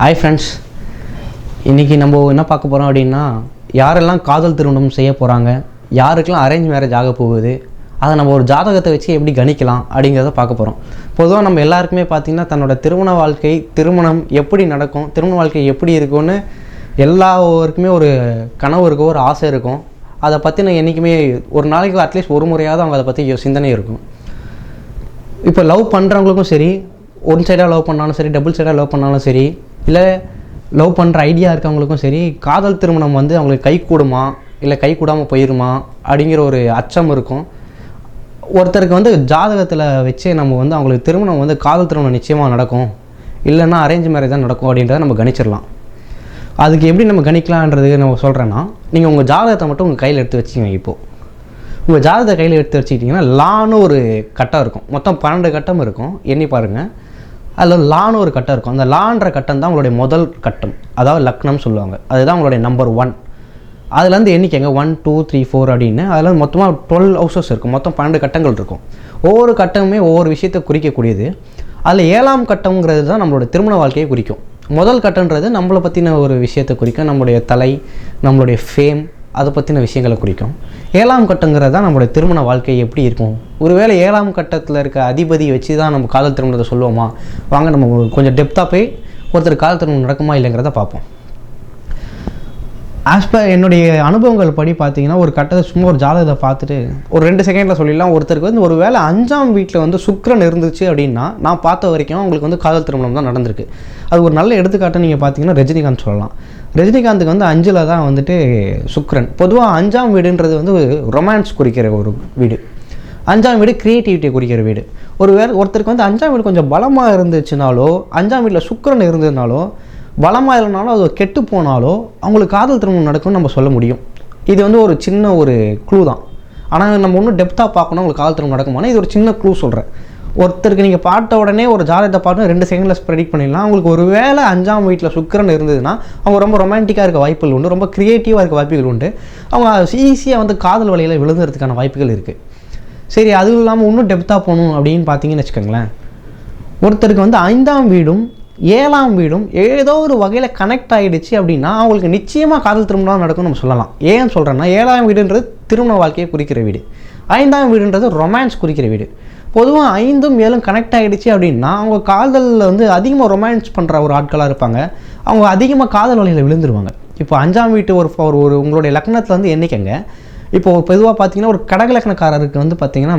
Hi friends இன்றைக்கி நம்ம என்ன பார்க்க போகிறோம் அப்படின்னா யாரெல்லாம் காதல் திருமணம் செய்ய போகிறாங்க யாருக்கெல்லாம் அரேஞ்ச் மேரேஜ் ஆக போகுது அதை நம்ம ஒரு ஜாதகத்தை வச்சு எப்படி கணிக்கலாம் அப்படிங்கிறத பார்க்க போகிறோம் பொதுவாக நம்ம எல்லாருக்குமே பார்த்திங்கன்னா தன்னோட திருமண வாழ்க்கை திருமணம் எப்படி நடக்கும் திருமண வாழ்க்கை எப்படி இருக்கும்னு எல்லாருக்குமே ஒரு கனவு இருக்கும் ஒரு ஆசை இருக்கும். அதை பற்றின என்றைக்குமே ஒரு நாளைக்கு அட்லீஸ்ட் ஒரு முறையாவது அவங்க அதை பற்றி சிந்தனை இருக்கும். இப்போ லவ் பண்ணுறவங்களுக்கும் சரி ஒன் சைடாக லவ் பண்ணாலும் சரி டபுள் சைடாக லவ் பண்ணாலும் சரி இல்லை லவ் பண்ணுற ஐடியா இருக்கவங்களுக்கும் சரி காதல் திருமணம் வந்து அவங்களுக்கு கை கூடுமா? இல்லை கை கூடாமல் போயிருமா? அப்படிங்கிற ஒரு அச்சம் இருக்கும். ஒருத்தருக்கு வந்து ஜாதகத்தில் வச்சே நம்ம வந்து அவங்களுக்கு திருமணம் வந்து காதல் திருமணம் நிச்சயமாக நடக்கும். இல்லைன்னா அரேஞ்ச் மேரேஜ் தான் நடக்கும் அப்படின்றத நம்ம கணிச்சிடலாம். அதுக்கு எப்படி நம்ம கணிக்கலான்றது நம்ம சொல்கிறேன்னா நீங்கள் உங்கள் ஜாதகத்தை மட்டும் உங்கள் கையில் எடுத்து வச்சுக்கோங்க இப்போது உங்கள் ஜாதகத்தை கையில் எடுத்து வச்சுக்கிட்டிங்கன்னா லான்னு ஒரு கட்டம் இருக்கும். மொத்தம் பன்னெண்டு கட்டம் இருக்கும். எண்ணி பாருங்கள் அதில் லான்னு ஒரு கட்டம் இருக்கும். அந்த லான்ற கட்டம் தான் உங்களுடைய முதல் கட்டம். அதாவது லக்னம் சொல்லுவாங்க. அதுதான் உங்களுடைய நம்பர் ஒன் அதுலேருந்து எண்ணிக்கைங்க. ஒன் டூ த்ரீ ஃபோர் அப்படின்னு. அதில் மொத்தமாக டுவெல் ஹவுசஸ் இருக்கும். மொத்தம் பன்னெண்டு கட்டங்கள் இருக்கும். ஒவ்வொரு கட்டமுமே ஒவ்வொரு விஷயத்தை குறிக்கக்கூடியது. அதில் ஏழாம் கட்டம்ங்கிறது தான் நம்மளோட திருமண வாழ்க்கையை குறிக்கும். முதல் கட்டன்றது நம்மளை பற்றின ஒரு விஷயத்தை குறிக்கும். நம்மளுடைய தலை நம்மளுடைய ஃபேம் அதை பற்றின விஷயங்களை குறிக்கும். ஏழாம் கட்டங்கிறது தான் நம்மளுடைய திருமண வாழ்க்கை எப்படி இருக்கும்? ஒருவேளை ஏழாம் கட்டத்தில் இருக்க அதிபதியை வச்சு தான் நம்ம காதல் திருமணத்தை சொல்லுவோமா? வாங்க நம்ம கொஞ்சம் டெப்த்தாக போய் ஒருத்தர் காதல் திருமணம் நடக்குமா இல்லைங்கிறத பார்ப்போம். ஆஸ் பர் என்னுடைய அனுபவங்கள் படி பார்த்தீங்கன்னா ஒரு கட்டத்தை சும்மா ஒரு ஜாதகத்தை பார்த்துட்டு ஒரு ரெண்டு செகண்டில் சொல்லிடலாம். ஒருத்தருக்கு வந்து ஒரு வேளை அஞ்சாம் வீட்டில் வந்து சுக்கரன் இருந்துச்சு அப்படின்னா நான் பார்த்த வரைக்கும் அவங்களுக்கு வந்து காதல் திருமணம் தான் நடந்திருக்கு. அது ஒரு நல்ல எடுத்துக்காட்டை நீங்கள் பார்த்தீங்கன்னா ரஜினிகாந்த் சொல்லலாம். ரஜினிகாந்துக்கு வந்து அஞ்சில் தான் வந்துட்டு சுக்கரன். பொதுவாக அஞ்சாம் வீடுன்றது வந்து ரொமான்ஸ் குறிக்கிற ஒரு வீடு. அஞ்சாம் வீடு க்ரியேட்டிவிட்டியை குறிக்கிற வீடு. ஒரு வேறு ஒருத்தருக்கு வந்து அஞ்சாம் வீடு கொஞ்சம் பலமாக இருந்துச்சுனாலோ அஞ்சாம் வீட்டில் சுக்கரன் இருந்ததுனாலோ பலமாக இல்லைனாலும் அது கெட்டு போனாலோ அவங்களுக்கு காதல் திருமணம் நடக்கும்னு நம்ம சொல்ல முடியும். இது வந்து ஒரு சின்ன ஒரு க்ளூ தான். ஆனால் நம்ம ஒன்றும் டெப்த்தாக பார்க்கணும் உங்களுக்கு காதல் திருமணம் நடக்குமானா இது ஒரு சின்ன க்ளூ சொல்கிறேன் ஒருத்தருக்கு நீங்கள் பார்த்த உடனே ஒரு ஜாதகத்தை பார்த்து ரெண்டு செகண்டில் ப்ரெடிக்ட் பண்ணிடலாம். அவங்களுக்கு ஒரு வேளை அஞ்சாம் வீட்டில் சுக்கரன் இருந்ததுன்னா அவங்க ரொம்ப ரொமான்டிக்காக இருக்க வாய்ப்புகள் உண்டு ரொம்ப க்ரியேட்டிவாக இருக்க வாய்ப்புகள் உண்டு. அவங்க ஈஸியாக வந்து காதல் வலையில் விழுந்துறதுக்கான வாய்ப்புகள் இருக்குது சரி அதுவும் இல்லாமல் இன்னும் டெப்த்தாக போகணும் அப்படின்னு பார்த்தீங்கன்னு வச்சுக்கோங்களேன். ஒருத்தருக்கு வந்து ஐந்தாம் வீடும் ஏழாம் வீடும் ஏதோ ஒரு வகையில் கனெக்ட் ஆகிடுச்சு அப்படின்னா அவங்களுக்கு நிச்சயமாக காதல் திருமணம் நடக்கும் நம்ம சொல்லலாம். ஏன் சொல்கிறேன்னா ஏழாம் வீடுன்றது திருமண வாழ்க்கையை குறிக்கிற வீடு. ஐந்தாம் வீடுன்றது ரொமான்ஸ் குறிக்கிற வீடு. பொதுவாக ஐந்தும் ஏழும் கனெக்ட் ஆகிடுச்சு அப்படின்னா அவங்க காதலில் வந்து அதிகமாக ரொமான்ஸ் பண்ணுற ஒரு ஆட்களாக இருப்பாங்க. அவங்க அதிகமாக காதல் வலையில் விழுந்துருவாங்க. இப்போ அஞ்சாம் வீட்டு ஒரு ஒரு ஒரு உங்களுடைய லக்னத்தில் வந்து என்னைக்கங்க? இப்போ பொதுவாக பார்த்தீங்கன்னா ஒரு கடகலக்கணக்காரருக்கு வந்து பார்த்தீங்கன்னா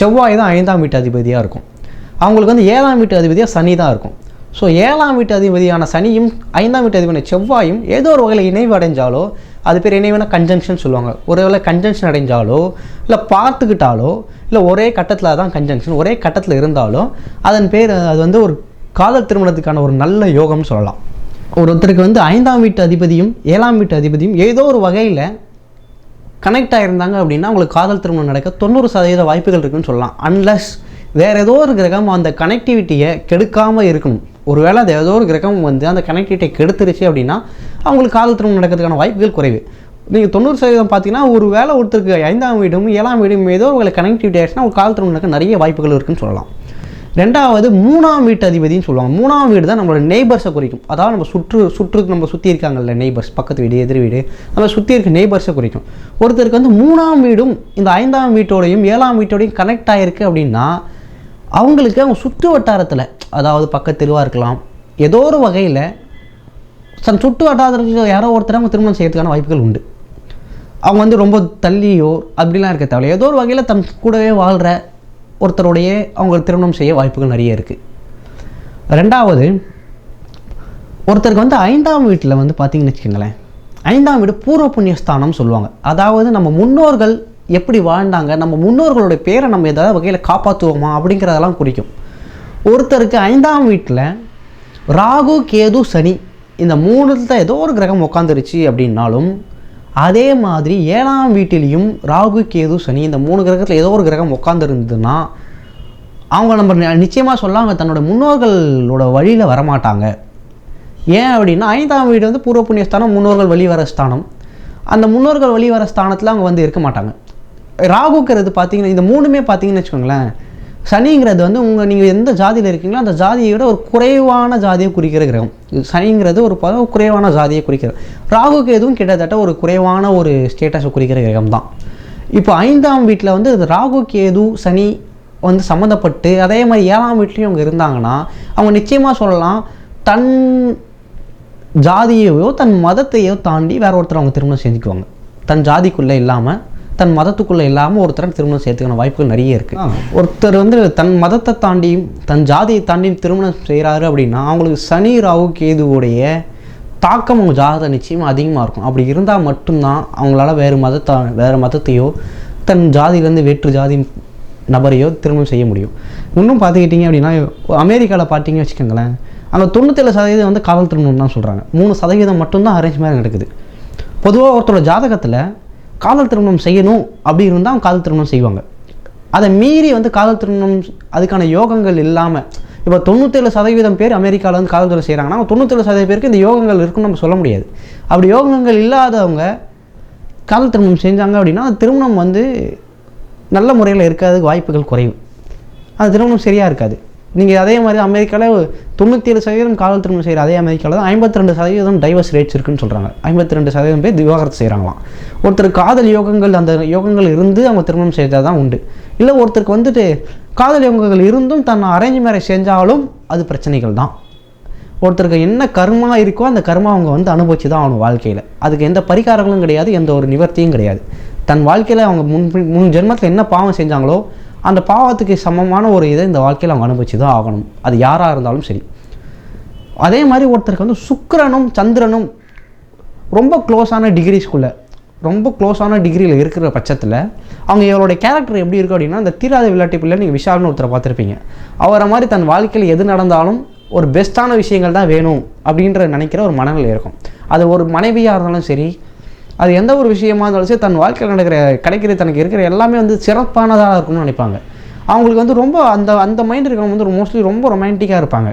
செவ்வாய் தான் ஐந்தாம் வீட்டு அதிபதியாக இருக்கும். அவங்களுக்கு வந்து ஏழாம் வீட்டு அதிபதியாக சனி தான் இருக்கும். ஸோ ஏழாம் வீட்டு அதிபதியான சனியும் ஐந்தாம் வீட்டு அதிபதியான செவ்வாயும் ஏதோ ஒரு வகையில் இணைவு அடைஞ்சாலோ அது பேர் இணைவான கன்ஜங்ஷன் சொல்லுவாங்க. ஒரு வேளை கன்ஜங்ஷன் அடைஞ்சாலோ இல்லை பார்த்துக்கிட்டாலோ இல்லை ஒரே கட்டத்தில் தான் கன்ஜங்ஷன் ஒரே கட்டத்தில் இருந்தாலோ அதன் பேர் அது வந்து ஒரு காதல் திருமணத்துக்கான ஒரு நல்ல யோகம்னு சொல்லலாம். ஒருத்தருக்கு வந்து ஐந்தாம் வீட்டு அதிபதியும் ஏழாம் வீட்டு அதிபதியும் ஏதோ ஒரு வகையில் கனெக்ட் ஆகிருந்தாங்க அப்படின்னா அவங்களுக்கு காதல் திருமணம் நடக்க தொண்ணூறு சதவீத வாய்ப்புகள் இருக்குன்னு சொல்லலாம். அன்லஸ் வேறு ஏதோ ஒரு கிரகம் அந்த கனெக்டிவிட்டியை கெடுக்காமல் இருக்கணும். ஒருவேளை அது ஏதோ ஒரு கிரகம் வந்து அந்த கனெக்டிவிட்டியை கெடுத்துருச்சு அப்படின்னா அவங்களுக்கு காதல் திருமணம் நடக்கிறதுக்கான வாய்ப்புகள் குறைவு. நீங்கள் தொண்ணூறு சதவீதம் பார்த்தீங்கன்னா ஒரு வேளை ஒருத்தருக்கு ஐந்தாம் வீடும் ஏழாம் வீடும் ஏதோ ஒரு கனெக்டிவிட்டி ஆகிடுச்சுன்னா அவங்க காதல் திருமணம் நடக்க நிறைய வாய்ப்புகள் இருக்குன்னு சொல்லலாம். ரெண்டாவது மூணாம் வீட்டு அதிபதினு சொல்லுவாங்க. மூணாம் வீடு தான் நம்மளோட நெய்பர்ஸை குறிக்கும். அதாவது நம்ம சுற்று சுற்றுக்கு நம்ம சுற்றி இருக்காங்கல்ல நெய்பர்ஸ் பக்கத்து வீடு எதிர் வீடு நம்ம சுற்றி இருக்க நெய்பர்ஸை குறிக்கும். ஒருத்தருக்கு வந்து மூணாம் வீடும் இந்த ஐந்தாம் வீட்டோடையும் ஏழாம் வீட்டோடையும் கனெக்ட் ஆகிருக்கு அப்படின்னா அவங்களுக்கு அவங்க சுற்று வட்டாரத்தில் அதாவது பக்கத்து இருக்கலாம் ஏதோ ஒரு வகையில் தன் சுற்று வட்டாரத்தில் யாரோ ஒருத்தர் அவங்க திருமணம் செய்யறதுக்கான வாய்ப்புகள் உண்டு. அவங்க வந்து ரொம்ப தள்ளியோ அப்படிலாம் இருக்க தேவையில்ல. ஏதோ ஒரு வகையில் தன் கூடவே வாழ்கிற ஒருத்தருடைய அவங்க திருமணம் செய்ய வாய்ப்புகள் நிறைய இருக்குது ரெண்டாவது ஒருத்தருக்கு வந்து ஐந்தாம் வீட்டில் வந்து பார்த்தீங்கன்னு வச்சுக்கோங்களேன் ஐந்தாம் வீடு பூர்வ புண்ணியஸ்தானம் சொல்லுவாங்க. அதாவது நம்ம முன்னோர்கள் எப்படி வாழ்ந்தாங்க நம்ம முன்னோர்களுடைய பேரை நம்ம ஏதாவது வகையில் காப்பாற்றுவோமா அப்படிங்கிறதெல்லாம் குறிக்கும். ஒருத்தருக்கு ஐந்தாம் வீட்டில் ராகு கேது சனி இந்த மூணுத்தில் ஏதோ ஒரு கிரகம் உட்காந்துருச்சு அப்படின்னாலும் அதே மாதிரி ஏழாம் வீட்டிலையும் ராகு கேது சனி இந்த மூணு கிரகத்தில் ஏதோ ஒரு கிரகம் உட்காந்துருந்ததுன்னா அவங்க நம்ம நிச்சயமாக சொல்ல அவங்க தன்னோட முன்னோர்களோட வழியில் வரமாட்டாங்க. ஏன் அப்படின்னா ஐந்தாம் வீடு வந்து பூர்வ புண்ணிய ஸ்தானம் முன்னோர்கள் வழி வர ஸ்தானம். அந்த முன்னோர்கள் வழி வர ஸ்தானத்தில் அவங்க வந்து இருக்க மாட்டாங்க. ராகுக்கிறது பார்த்தீங்கன்னா இந்த மூணுமே பார்த்தீங்கன்னு வச்சுக்கோங்களேன். சனிங்கிறது வந்து உங்கள் நீங்கள் எந்த ஜாதியில் இருக்கீங்களோ அந்த ஜாதியை விட ஒரு குறைவான ஜாதியை குறிக்கிற கிரகம். சனிங்கிறது ஒரு பதம் குறைவான ஜாதியை குறிக்கிறது ராகுக்கு எதுவும் கிட்டத்தட்ட ஒரு குறைவான ஒரு ஸ்டேட்டஸை குறிக்கிற கிரகம் தான். இப்போ ஐந்தாம் வீட்டில் வந்து ராகு கேது சனி வந்து சம்மந்தப்பட்டு அதே மாதிரி ஏழாம் வீட்லேயும் அவங்க இருந்தாங்கன்னா அவங்க நிச்சயமாக சொல்லலாம் தன் ஜாதியையோ தன் மதத்தையோ தாண்டி வேற ஒருத்தர் அவங்க திருமணம் செஞ்சுக்குவாங்க. தன் ஜாதிக்குள்ளே இல்லாமல் தன் மதத்துக்குள்ளே இல்லாமல் ஒருத்தரை திருமணம் செய்யறதுக்கான வாய்ப்புகள் நிறைய இருக்குது ஒருத்தர் வந்து தன் மதத்தை தாண்டியும் தன் ஜாதியை தாண்டியும் திருமணம் செய்கிறாரு அப்படின்னா அவங்களுக்கு சனி ராகு கேதுவுடைய தாக்கம் அவங்க ஜாதகத்தை நிச்சயமாக அதிகமாக இருக்கும். அப்படி இருந்தால் மட்டும்தான் அவங்களால வேறு மதத்தை வேறு மதத்தையோ தன் ஜாதியிலேருந்து வேற்று ஜாதி நபரையோ திருமணம் செய்ய முடியும். இன்னும் பார்த்துக்கிட்டிங்க அப்படின்னா அமெரிக்காவில் பார்த்தீங்க வச்சுக்கோங்களேன் அங்கே தொண்ணூத்தேழு சதவீதம் வந்து காதல் திருமணம் தான் சொல்கிறாங்க மூணு சதவீதம் மட்டும்தான் அரேஞ்ச் மேரேஜ் நடக்குது. பொதுவாக ஒருத்தரோட ஜாதகத்தில் காதல் திருமணம் செய்யணும் அப்படி இருந்தால் காதல் திருமணம் செய்வாங்க. அதை மீறி வந்து காதல் திருமணம் அதுக்கான யோகங்கள் இல்லாமல் இப்போ தொண்ணூத்தேழு சதவீதம் பேர் அமெரிக்காவில் வந்து காதல் திருமணம் செய்கிறாங்கன்னா தொண்ணூற்றேழு தொண்ணூத்தேழு சதவீதம் பேருக்கு இந்த யோகங்கள் இருக்குன்னு நம்ம சொல்ல முடியாது. அப்படி யோகங்கள் இல்லாதவங்க காதல் திருமணம் செஞ்சாங்க அப்படின்னா அந்த திருமணம் வந்து நல்ல முறையில் இருக்கிறதுக்கு வாய்ப்புகள் குறைவு அந்த திருமணம் சரியாக இருக்காது. நீங்கள் அதே மாதிரி அமெரிக்காவில் தொண்ணூற்றி ஏழு சதவீதம் காதல் திருமணம் செய்கிற அதே அமெரிக்காவில் தான் ஐம்பத்தி ரெண்டு சதவீதம் டைவர்ஸ் ரேட்ஸ் இருக்குன்னு சொல்கிறாங்க ஐம்பத்தி ரெண்டு சதவீதம் பேர் விவாகரத்து செய்கிறாங்களாம் ஒருத்தர் காதல் யோகங்கள் அந்த யோகங்கள் இருந்து அவங்க திருமணம் செய்தால் தான் உண்டு. இல்லை ஒருத்தருக்கு வந்துட்டு காதல் யோகங்கள் இருந்தும் தன் அரேஞ்ச் மேரேஜ் செஞ்சாலும் அது பிரச்சனைகள் தான். ஒருத்தருக்கு என்ன கர்மா இருக்கோ அந்த கர்மா அவங்க வந்து அனுபவிச்சு தான் ஆகணும் வாழ்க்கையில். அதுக்கு எந்த பரிகாரங்களும் கிடையாது எந்த ஒரு நிவர்த்தியும் கிடையாது. தன் வாழ்க்கையில் அவங்க முன் முன் ஜென்மத்தில் என்ன பாவம் செஞ்சாங்களோ அந்த பாவத்துக்கு சமமான ஒரு இதை இந்த வாழ்க்கையில் அவங்க அனுபவிச்சு தான் ஆகணும். அது யாராக இருந்தாலும் சரி. அதே மாதிரி ஒருத்தருக்கு வந்து சுக்கரனும் சந்திரனும் ரொம்ப க்ளோஸான டிகிரிஸ்குள்ளே ரொம்ப க்ளோஸான டிகிரியில் இருக்கிற பட்சத்தில் அவங்க இவருடைய கேரக்டர் எப்படி இருக்கும் அப்படின்னா அந்த தீராத விளையாட்டு பிள்ளை நீங்கள் விஷால்னு ஒருத்தரை பார்த்துருப்பீங்க. அவரை மாதிரி தன் வாழ்க்கையில் எது நடந்தாலும் ஒரு பெஸ்ட்டான விஷயங்கள் தான் வேணும் அப்படின்ற நினைக்கிற ஒரு மனநிலை இருக்கும். அது ஒரு மனைவியாக இருந்தாலும் சரி அது எந்த ஒரு விஷயமா இருந்தாலும் சரி தன் வாழ்க்கையில் நடக்கிற கிடைக்கிற தனக்கு இருக்கிற எல்லாமே வந்து சிறப்பானதாக இருக்கும்னு நினைப்பாங்க. அவங்களுக்கு வந்து ரொம்ப அந்த அந்த மைண்ட் இருக்கிறவங்க வந்து மோஸ்ட்லி ரொம்ப ரொமான்டிக்காக இருப்பாங்க.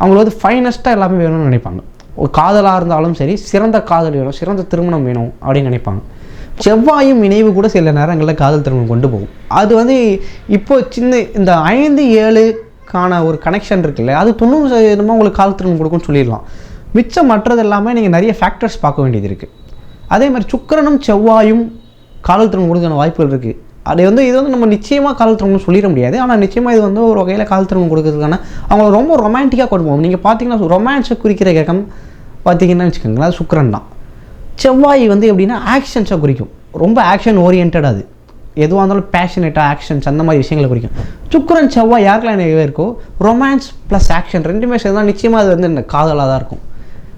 அவங்களுக்கு வந்து ஃபைனஸ்ட்டாக எல்லாமே வேணும்னு நினைப்பாங்க. ஒரு காதலாக இருந்தாலும் சரி சிறந்த காதல் வேணும் சிறந்த திருமணம் வேணும் அப்படின்னு நினைப்பாங்க. செவ்வாயும் இணைவு கூட சில நேரங்களில் காதல் திருமணம் கொண்டு போகும். அது வந்து இப்போ சின்ன இந்த ஐந்து ஏழுக்கான ஒரு கனெக்ஷன் இருக்குல்ல அது தொண்ணூறு சதவீதமாக உங்களுக்கு காதல் திருமணம் கொடுக்கும்னு சொல்லிடலாம். மிச்சம் மற்றது எல்லாமே நீங்கள் நிறைய ஃபேக்டர்ஸ் பார்க்க வேண்டியது இருக்குது அதே மாதிரி சுக்கரனும் செவ்வாயும் காலத்திறன் திருமணம் வாய்ப்புகள் இருக்குது அது வந்து இது வந்து நம்ம நிச்சயமாக காலத்திறன் சொல்லிட முடியாது. ஆனால் நிச்சயமாக இது வந்து ஒரு வகையில் காலத்திறன் கொடுக்கறதுக்கான அவங்க ரொம்ப ரொமான்டிக்காக கொடுப்போம் நீங்கள் பார்த்தீங்கன்னா ரொமான்ஸை குறிக்கிற கிரகம் பார்த்தீங்கன்னா வச்சுக்கோங்களேன் அது தான். செவ்வாய் வந்து எப்படின்னா ஆக்ஷன்ஸை குறிக்கும். ரொம்ப ஆக்ஷன் ஓரியன்ட் அது. எதுவாக இருந்தாலும் பேஷனேட்டாக ஆக்ஷன்ஸ் அந்த மாதிரி விஷயங்களை குறிக்கும். சுக்கரன் செவ்வாய் யாருக்கெல்லாம் நிறையவே இருக்கோ ரொமான்ஸ் ப்ளஸ் ஆக்ஷன் ரெண்டுமே சேர்ந்தால் நிச்சயமாக அது வந்து காதலாக தான் இருக்கும்.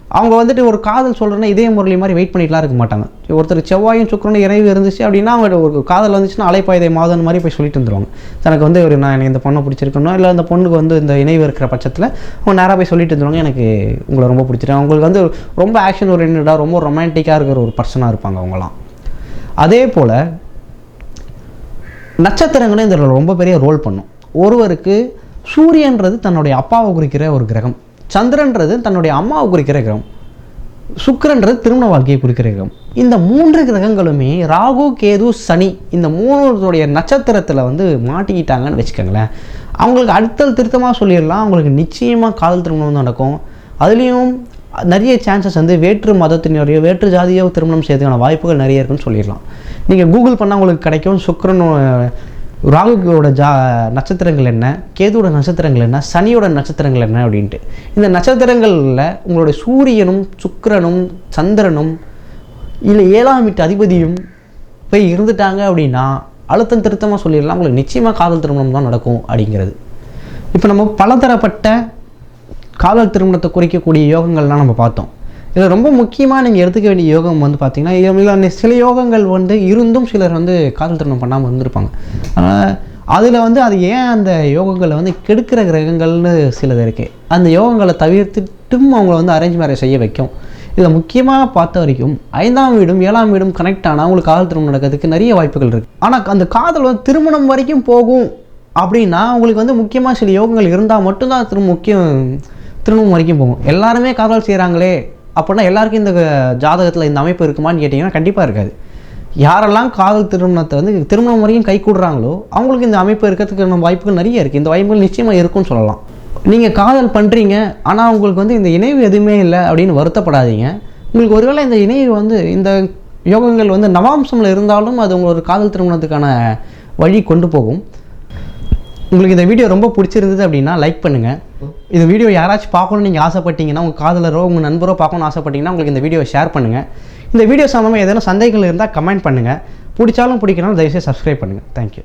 அவங்க வந்துட்டு ஒரு காதல் சொல்கிறேன்னா இதே முரளி மாதிரி வெயிட் பண்ணிட்டுலாம் இருக்க மாட்டாங்க. ஒருத்தர் செவ்வாயும் சுக்கரனும் இறைவு இருந்துச்சு அப்படின்னா அவங்க ஒரு காதல் வந்துச்சுன்னா அலைப்பாய்தை மாதன் மாதிரி போய் சொல்லிட்டு வந்துருவாங்க. தனக்கு வந்து ஒரு நான் எனக்கு இந்த பொண்ணை பிடிச்சிருக்கணும் இல்லை அந்த பொண்ணுக்கு வந்து இந்த இணைவு இருக்கிற பட்சத்தில் அவங்க நேராக போய் சொல்லிட்டு வந்துருவாங்க. எனக்கு உங்களை ரொம்ப பிடிச்சிருக்கு. அவங்களுக்கு வந்து ரொம்ப ஆக்ஷன் ஓரியன்டாக ரொம்ப ரொமான்டிக்காக இருக்கிற ஒரு பர்சனாக இருப்பாங்க அவங்களாம் அதே போல் நட்சத்திரங்களும் இதில் ரொம்ப பெரிய ரோல் பண்ணும். ஒருவருக்கு சூரியன்றது தன்னுடைய அப்பாவை குறிக்கிற ஒரு கிரகம். சந்திரன்றது தன்னுடைய அம்மாவை குறிக்கிற கிரகம். சுக்கரன்றது திருமண வாழ்க்கையை குறிக்கிற கிரகம். இந்த மூன்று கிரகங்களுமே ராகு கேது சனி இந்த மூணுடைய நட்சத்திரத்தில் வந்து மாட்டிக்கிட்டாங்கன்னு வச்சுக்கோங்களேன். அவங்களுக்கு அடுத்தல் திருத்தமாக சொல்லிடலாம். அவங்களுக்கு நிச்சயமாக காதல் திருமணம் நடக்கும். அதுலேயும் நிறைய சான்சஸ் வந்து வேற்று மதத்தினரையோ வேற்று ஜாதியோ திருமணம் செய்யறதுக்கான வாய்ப்புகள் நிறைய இருக்குன்னு சொல்லிடலாம். நீங்கள் கூகுள் பண்ணால் உங்களுக்கு கிடைக்கும். சுக்கரன் ராகுவோட ஜா நட்சத்திரங்கள் என்ன? கேதுவோட நட்சத்திரங்கள் என்ன? சனியோட நட்சத்திரங்கள் என்ன அப்படின்ட்டு. இந்த நட்சத்திரங்களில் உங்களுடைய சூரியனும் சுக்கிரனும் சந்திரனும் இல்லை ஏழாம் வீட்டு அதிபதியும் போய் இருந்துட்டாங்க அப்படின்னா அழுத்தம் திருத்தமாக சொல்லிடலாம். உங்களுக்கு நிச்சயமாக காதல் திருமணம் தான் நடக்கும் அப்படிங்கிறது. இப்போ நம்ம பலதரப்பட்ட காதல் திருமணத்தை குறிக்கக்கூடிய யோகங்கள்லாம் நம்ம பார்த்தோம். இதில் ரொம்ப முக்கியமாக நீங்கள் எடுத்துக்க வேண்டிய யோகம் வந்து பார்த்தீங்கன்னா சில யோகங்கள் வந்து இருந்தும் சிலர் வந்து காதல் திருமணம் பண்ணாமல் இருந்திருப்பாங்க. ஆனால் அதில் வந்து அது ஏன் அந்த யோகங்களை வந்து கெடுக்கிற கிரகங்கள்னு சிலது இருக்குது அந்த யோகங்களை தவிர்த்துட்டும் அவங்கள வந்து அரேஞ்ச் மேரேஜ் செய்ய வைக்கும். இதில் முக்கியமாக பார்த்த வரைக்கும் ஐந்தாம் வீடும் ஏழாம் வீடும் கனெக்ட் ஆனால் அவங்களுக்கு காதல் திருமணம் நடக்கிறதுக்கு நிறைய வாய்ப்புகள் இருக்குது ஆனால் அந்த காதல் வந்து திருமணம் வரைக்கும் போகும் அப்படின்னா அவங்களுக்கு வந்து முக்கியமாக சில யோகங்கள் இருந்தால் மட்டும்தான் திரு முக்கியம் திருமணம் வரைக்கும் போகும். எல்லாருமே காதல் செய்கிறாங்களே அப்படின்னா எல்லாருக்கும் இந்த ஜாதகத்தில் இந்த அமைப்பு இருக்குமான்னு கேட்டிங்கன்னா கண்டிப்பாக இருக்காது. யாரெல்லாம் காதல் திருமணத்தை வந்து திருமணம் முறையும் கை கூடுறாங்களோ அவங்களுக்கு இந்த அமைப்பு இருக்கிறதுக்கான வாய்ப்புகள் நிறைய இருக்குது இந்த வாய்ப்புகள் நிச்சயமாக இருக்கும்னு சொல்லலாம். நீங்கள் காதல் பண்ணுறீங்க ஆனால் உங்களுக்கு வந்து இந்த இணைவு எதுவுமே இல்லை அப்படின்னு வருத்தப்படாதீங்க. உங்களுக்கு ஒருவேளை இந்த இணைவு வந்து இந்த யோகங்கள் வந்து நவாம்சமில் இருந்தாலும் அது உங்களோட காதல் திருமணத்துக்கான வழி கொண்டு போகும். உங்களுக்கு இந்த வீடியோ ரொம்ப பிடிச்சிருந்தது அப்படின்னா லைக் பண்ணுங்கள் இந்த வீடியோ யாராச்சும் பார்க்கணும்னு நீங்கள் ஆசைப்பட்டீங்கன்னா உங்கள் காதலரோ உங்கள் நண்பரோ பார்க்கணும்னு ஆசைப்பட்டீங்கன்னா உங்களுக்கு இந்த வீடியோ ஷேர் பண்ணுங்கள் இந்த வீடியோ சம்மந்தமாக ஏதேனும் சந்தேகங்கள் இருந்தால் கமெண்ட் பண்ணுங்கள் பிடிச்சாலும் பிடிக்கணும் தயவுசெய்து சப்ஸ்கிரைப் பண்ணுங்கள் தேங்க்யூ